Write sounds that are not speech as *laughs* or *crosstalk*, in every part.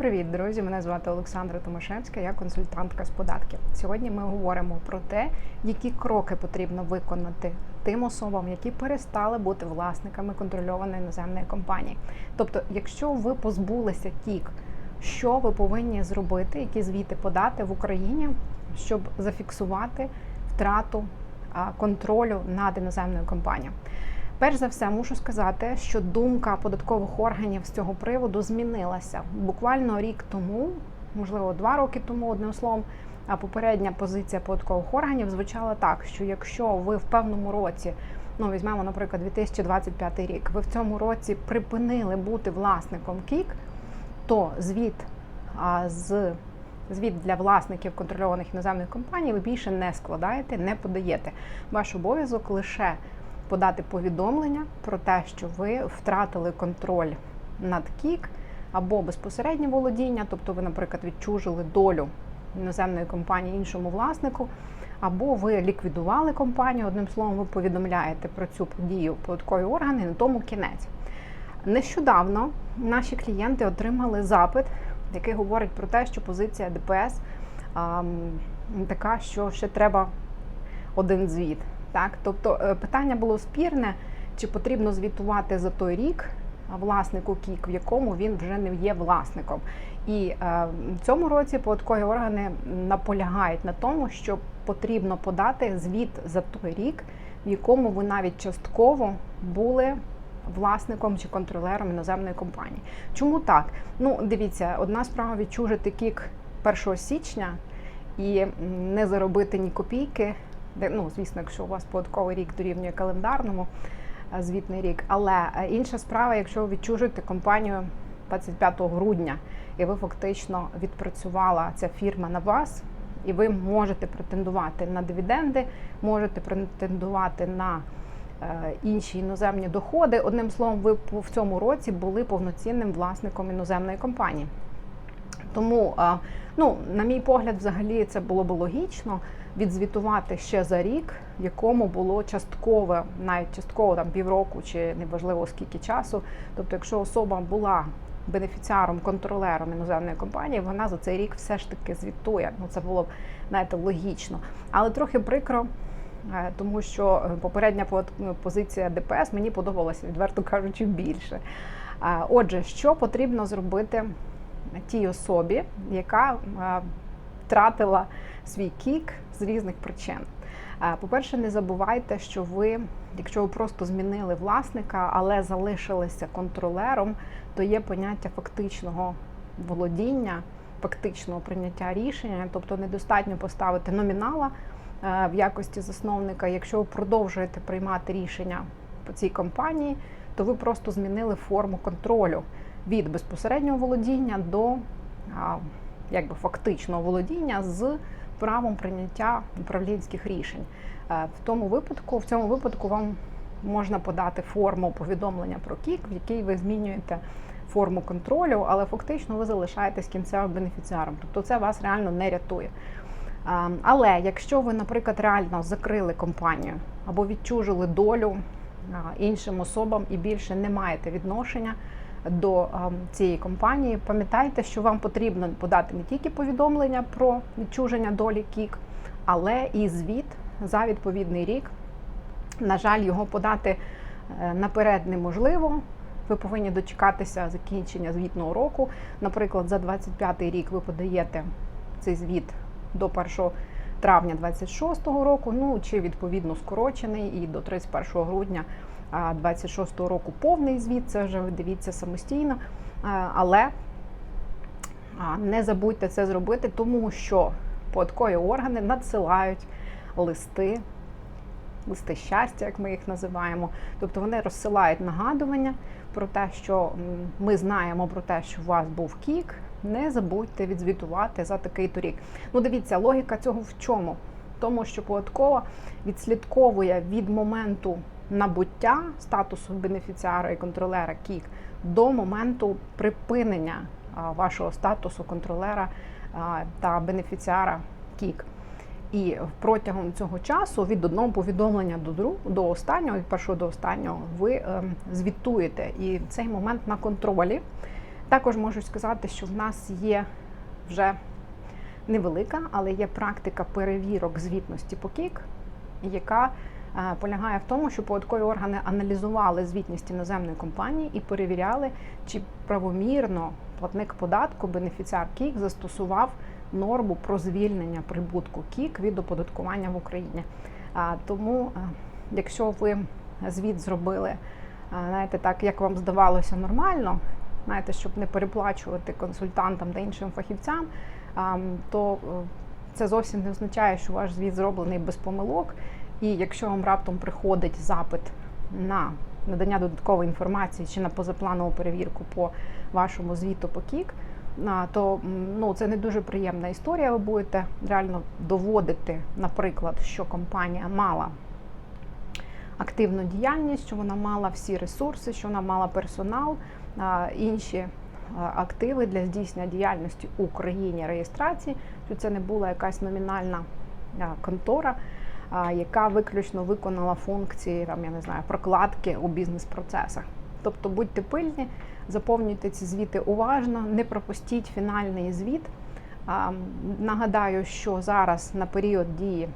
Привіт, друзі! Мене звати Олександра Томашевська, я консультантка з податків. Сьогодні ми говоримо про те, які кроки потрібно виконати тим особам, які перестали бути власниками контрольованої іноземної компанії. Тобто, якщо ви позбулися тік, що ви повинні зробити, які звіти подати в Україні, щоб зафіксувати втрату контролю над іноземною компанією. Перш за все, мушу сказати, що думка податкових органів з цього приводу змінилася буквально рік тому, можливо, два роки тому, одним словом. А попередня позиція податкових органів звучала так: що якщо ви в певному році, ну візьмемо, наприклад, 2025 рік, ви в цьому році припинили бути власником КІК, то звіт а, з звіт для власників контрольованих іноземних компаній ви більше не складаєте, не подаєте. Ваш обов'язок лише подати повідомлення про те, що ви втратили контроль над КІК або безпосереднє володіння, тобто ви, наприклад, відчужили долю іноземної компанії іншому власнику, або ви ліквідували компанію. Одним словом, ви повідомляєте про цю подію податкові органи, на тому кінець. Нещодавно наші клієнти отримали запит, який говорить про те, що позиція ДПС а, така, що ще треба один звіт. Так, тобто е, питання було спірне, чи потрібно звітувати за той рік власнику КІК, в якому він вже не є власником. І е, в цьому році податкові органи наполягають на тому, що потрібно подати звіт за той рік, в якому ви навіть частково були. Власником чи контролером іноземної компанії. Чому так? Ну, дивіться, одна справа відчужити кік 1 січня і не заробити ні копійки де ну, звісно, якщо у вас податковий рік дорівнює календарному звітний рік. Але інша справа, якщо ви відчужуєте компанію 25 грудня, і ви фактично відпрацювала ця фірма на вас, і ви можете претендувати на дивіденди, можете претендувати на інші іноземні доходи. Одним словом, ви в цьому році були повноцінним власником іноземної компанії. Тому, ну, на мій погляд, взагалі це було б логічно відзвітувати ще за рік, в якому було часткове, навіть частково там півроку чи неважливо скільки часу. Тобто, якщо особа була бенефіціаром, контролером іноземної компанії, вона за цей рік все ж таки звітує. Ну це було б знаєте, логічно, але трохи прикро. Е, тому що е, попередня позиція ДПС мені подобалася, відверто кажучи, більше. Е, отже, що потрібно зробити тій особі, яка втратила свій кік з різних причин. По-перше, не забувайте, що ви, якщо ви просто змінили власника, але залишилися контролером, то є поняття фактичного володіння, фактичного прийняття рішення, тобто недостатньо поставити номінала в якості засновника. Якщо ви продовжуєте приймати рішення по цій компанії, то ви просто змінили форму контролю від безпосереднього володіння до якби фактичного володіння з правом прийняття управлінських рішень. Е, в тому випадку, в цьому випадку вам можна подати форму повідомлення про кік, в якій ви змінюєте форму контролю, але фактично ви залишаєтесь кінцевим бенефіціаром. Тобто це вас реально не рятує. Е, але якщо ви, наприклад, реально закрили компанію або відчужили долю іншим особам і більше не маєте відношення до цієї компанії, пам'ятайте, що вам потрібно подати не тільки повідомлення про відчуження долі КІК, але і звіт за відповідний рік. На жаль, його подати е, наперед неможливо. Ви повинні дочекатися закінчення звітного року. Наприклад, за 25 рік ви подаєте цей звіт до 1 травня 26 року, ну чи відповідно скорочений і до 31 грудня 26-го року повний звіт, це вже дивіться самостійно. Але не забудьте це зробити, тому що податкові органи надсилають листи, листи щастя, як ми їх називаємо. Тобто вони розсилають нагадування про те, що ми знаємо про те, що у вас був кік. Не забудьте відзвітувати за такий торік. Ну, дивіться, логіка цього в чому? Тому що податкова відслідковує від моменту набуття статусу бенефіціара і контролера КІК до моменту припинення вашого статусу контролера та бенефіціара КІК. І протягом цього часу від одного повідомлення до другого до останнього, від першого до останнього, ви ем, звітуєте. І цей момент на контролі Також можу сказати, що в нас є вже невелика, але є практика перевірок звітності по КІК, яка полягає в тому, що податкові органи аналізували звітність іноземної компанії і перевіряли, чи правомірно платник податку, бенефіціар КІК застосував норму про звільнення прибутку КІК від оподаткування в Україні. Тому, е, якщо ви звіт зробили, е, знаєте, так як вам здавалося нормально, знаєте, щоб не переплачувати консультантам та іншим фахівцям, то е, це зовсім не означає, що ваш звіт зроблений без помилок. І якщо вам раптом приходить запит на надання додаткової інформації чи на позапланову перевірку по вашому звіту по КІК, то ну, це не дуже приємна історія. Ви будете реально доводити, наприклад, що компанія мала активну діяльність, що вона мала всі ресурси, що вона мала персонал, інші активи для здійснення діяльності у країні реєстрації, що це не була якась номінальна контора, яка виключно виконала функції там, я не знаю, прокладки у бізнес-процесах. Тобто будьте пильні, заповнюйте ці звіти уважно, не пропустіть фінальний звіт. Нагадаю, що зараз на період дії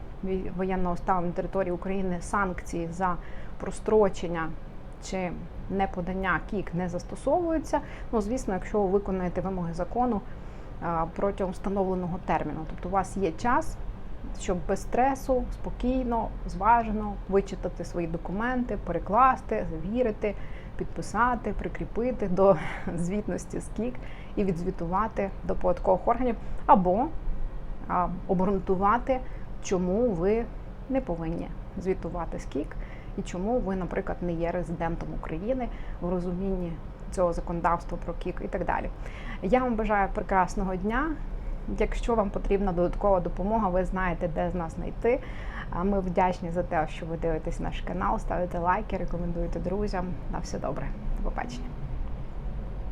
воєнного стану на території України санкції за прострочення чи неподання КІК не застосовуються. Ну, звісно, якщо ви виконаєте вимоги закону протягом встановленого терміну. Тобто у вас є час, щоб без стресу, спокійно, зважено вичитати свої документи, перекласти, завірити, підписати, прикріпити до *laughs* звітності з КІК і відзвітувати до податкових органів, або обґрунтувати, чому ви не повинні звітувати з КІК і чому ви, наприклад, не є резидентом України в розумінні цього законодавства про КІК і так далі. Я вам бажаю прекрасного дня. Якщо вам потрібна додаткова допомога, ви знаєте, де з нас знайти. Ми вдячні за те, що ви дивитесь наш канал, ставите лайки, рекомендуєте друзям. На все добре. До побачення.